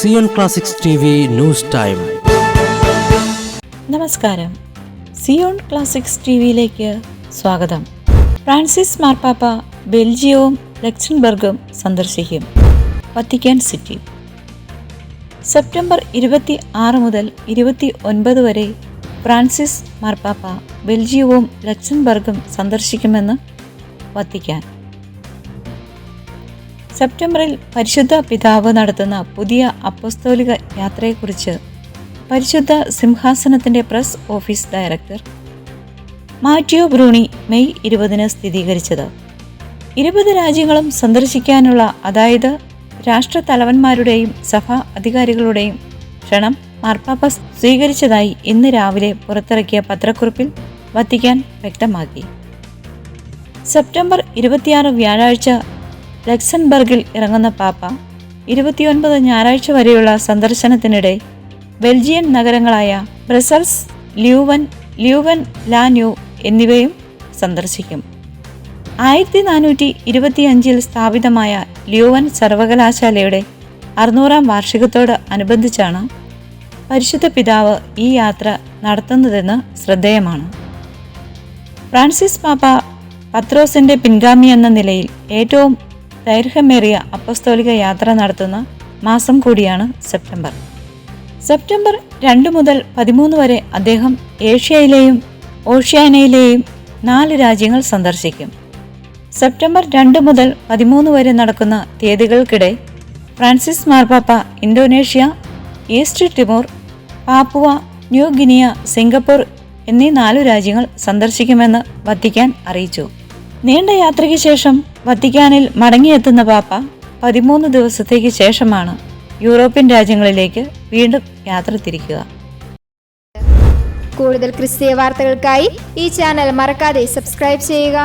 Zion Classics T news time നമസ്കാരം. Zion classics T വിയിലേക്ക് സ്വാഗതം. ഫ്രാൻസിസ് മാർപ്പാപ്പ ബെൽജിയവും ലക്സംബർഗും സന്ദർശിക്കും. Vatican city. സെപ്റ്റംബർ ഇരുപത്തി ആറ് മുതൽ ഇരുപത്തി ഒൻപത് വരെ ഫ്രാൻസിസ് മാർപ്പാപ്പ ബെൽജിയവും ലക്സംബർഗും സന്ദർശിക്കുമെന്ന് വത്തിക്കാൻ. സെപ്റ്റംബറിൽ പരിശുദ്ധ പിതാവ് നടത്തുന്ന പുതിയ അപ്പസ്തോലിക യാത്രയെക്കുറിച്ച് പരിശുദ്ധ സിംഹാസനത്തിന്റെ press office director Matteo Bruni May ഇരുപതിന് സ്ഥിരീകരിച്ചത്. ഇരുപത് രാജ്യങ്ങളും സന്ദർശിക്കാനുള്ള അതായത് രാഷ്ട്രതലവന്മാരുടെയും സഭാ അധികാരികളുടെയും ക്ഷണം മാർപ്പാപ്പ സ്വീകരിച്ചതായി ഇന്ന് രാവിലെ പുറത്തിറക്കിയ പത്രക്കുറിപ്പിൽ വത്തിക്കാൻ വ്യക്തമാക്കി. സെപ്റ്റംബർ ഇരുപത്തിയാറ് വ്യാഴാഴ്ച ലക്സംബർഗിൽ ഇറങ്ങുന്ന പാപ്പ ഇരുപത്തിയൊൻപത് ഞായറാഴ്ച വരെയുള്ള സന്ദർശനത്തിനിടെ ബെൽജിയൻ നഗരങ്ങളായ ബ്രസൽസ് ല്യൂവൻ ല്യൂവൻ ലാന്യൂ എന്നിവയും സന്ദർശിക്കും. ആയിരത്തി നാനൂറ്റി ഇരുപത്തിയഞ്ചിൽ സ്ഥാപിതമായ ല്യൂവൻ സർവകലാശാലയുടെ അറുന്നൂറാം വാർഷികത്തോട് അനുബന്ധിച്ചാണ് പരിശുദ്ധ പിതാവ് ഈ യാത്ര നടത്തുന്നതെന്ന് ശ്രദ്ധേയമാണ്. ഫ്രാൻസിസ് പാപ്പ പത്രോസിന്റെ പിൻഗാമി എന്ന നിലയിൽ ഏറ്റവും ദൈർഘ്യമേറിയ അപ്പസ്തോലിക യാത്ര നടത്തുന്ന മാസം കൂടിയാണ് സെപ്റ്റംബർ. സെപ്റ്റംബർ രണ്ട് മുതൽ പതിമൂന്ന് വരെ അദ്ദേഹം ഏഷ്യയിലെയും ഓഷ്യാനയിലെയും നാല് രാജ്യങ്ങൾ സന്ദർശിക്കും. സെപ്റ്റംബർ രണ്ട് മുതൽ പതിമൂന്ന് വരെ നടക്കുന്ന തീയതികൾക്കിടെ ഫ്രാൻസിസ് മാർപ്പാപ്പ Indonesia East Timor Papua New Guinea Singapore എന്നീ നാലു രാജ്യങ്ങൾ സന്ദർശിക്കുമെന്ന് വത്തിക്കാൻ അറിയിച്ചു. നീണ്ട യാത്രയ്ക്ക് ശേഷം വത്തിക്കാനിൽ മടങ്ങിയെത്തുന്ന പാപ്പ പതിമൂന്ന് ദിവസത്തേക്ക് ശേഷമാണ് യൂറോപ്യൻ രാജ്യങ്ങളിലേക്ക് വീണ്ടും യാത്ര തിരിക്കുക. കൂടുതൽ ക്രിസ്തീയ വാർത്തകൾക്കായി ഈ ചാനൽ മറക്കാതെ സബ്സ്ക്രൈബ് ചെയ്യുക.